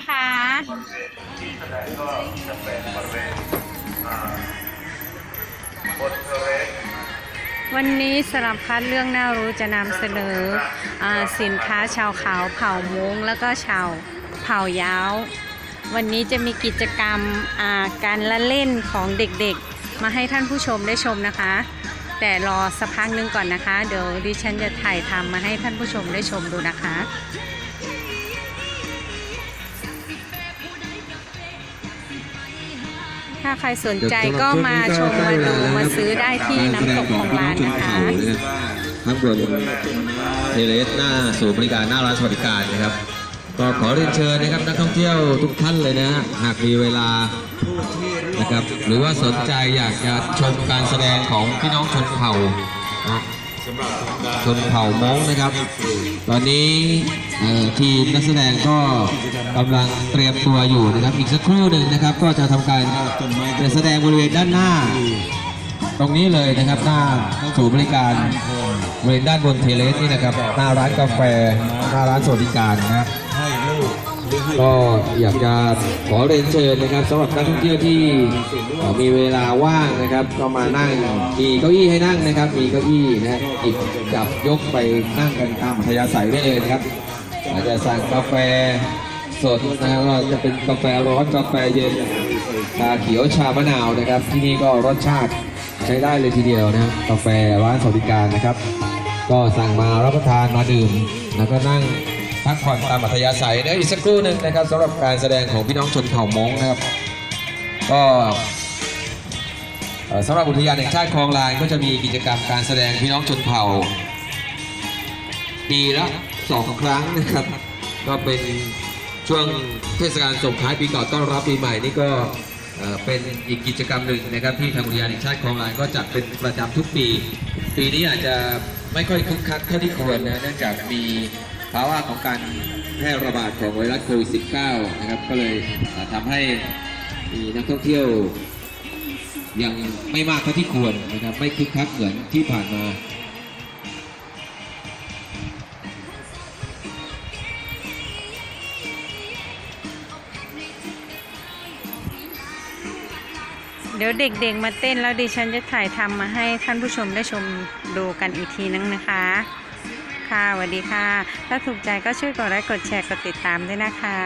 นะคะที่แสดงก็จะเป็นบริเวณบนบริเวณวันนี้สารพัดเรื่องน่ารู้จะนำเสนออสินค้าชาวเขาเผ่ามุ้งแล้วก็ชาวเผ่ายาว วันนี้จะมีกิจกรรมการละเล่นของเด็กๆ มาให้ท่านผู้ชมได้ชมนะคะ แต่รอสักพักนึงก่อนนะคะ เดี๋ยวดิฉันจะถ่ายทำมาให้ท่านผู้ชมได้ชมดูนะคะ ถ้าใครสนใจก็มาชมมาดูมาซื้อได้ที่น้ำตกของลานนะคะทั้งบนเทเลสหน้าศูนย์บริการหน้าร้านสวัสดิการนะครับ ก็ขอเรียนเชิญนะครับนักท่องเที่ยวทุกท่านเลยนะฮะหากมีเวลานะครับหรือว่าสนใจอยากจะชมการแสดงของพี่น้องชนเผ่านะ ชนเผ่ามงนะครับ ตอนนี้ทีมนักแสดงก็กำลังเตรียมตัวอยู่นะครับ อีกสักครู่หนึ่งนะครับ ก็จะทำการแสดงบริเวณด้านหน้า ตรงนี้เลยนะครับหน้าศูนย์บริการบริเวณด้านบนเทเลสนี่นะครับ หน้าร้านกาแฟหน้าร้านสวัสดิการนะครับ ก็อยากจะขอเรียนเชิญนะครับสำหรับนักท่องเที่ยวที่มีเวลาว่างนะครับ ก็มานั่งมีเก้าอี้ให้นั่งนะครับ มีเก้าอี้นะหยิบจับยกไปนั่งกันตามอัธยาศัยได้เลยนะครับอาจจะสั่งกาแฟสดนะครับก็จะเป็นกาแฟร้อนกาแฟเย็นชาเขียวชามะนาวนะครับ ที่นี่ก็รสชาติใช้ได้เลยทีเดียวนะครับกาแฟร้านสวัสดิการนะครับ ก็สั่งมารับประทานมาดื่มแล้วก็นั่ง พักผ่อนตามอัธยาศัยเดี๋ยวอีกสักครู่หนึ่งนะครับสำหรับการแสดงของพี่น้องชนเผ่ามงนะครับ ก็สำหรับอุทยานแห่งชาติคลองลานก็จะมีกิจกรรมการแสดงพี่น้องชนเผ่า ปีละสองครั้งนะครับ ก็เป็นช่วงเทศกาลส่งท้ายปีเก่าต้อนรับปีใหม่นี่ก็เป็นอีกกิจกรรมหนึ่งนะครับที่ทางอุทยานแห่งชาติคลองลานก็จัดเป็นประจำทุกปี ปีนี้อาจจะไม่ค่อยคึกคักเท่าที่ควรนะเนื่องจากมี ภาวะของการแพร่ระบาดของไวรัสโควิด -19 นะครับ ก็เลยทำให้มีนักท่องเที่ยวยังไม่มากเท่าที่ควรนะครับ ไม่คึกคักเหมือนที่ผ่านมาเดี๋ยวเด็กๆมาเต้นแล้วดิฉันจะถ่ายทำมาให้ท่านผู้ชมได้ชมดูกันอีกทีนึงนะคะ ค่ะสวัสดีค่ะ ถ้าถูกใจก็ช่วยกดไลค์กดแชร์กดติดตามด้วยนะคะ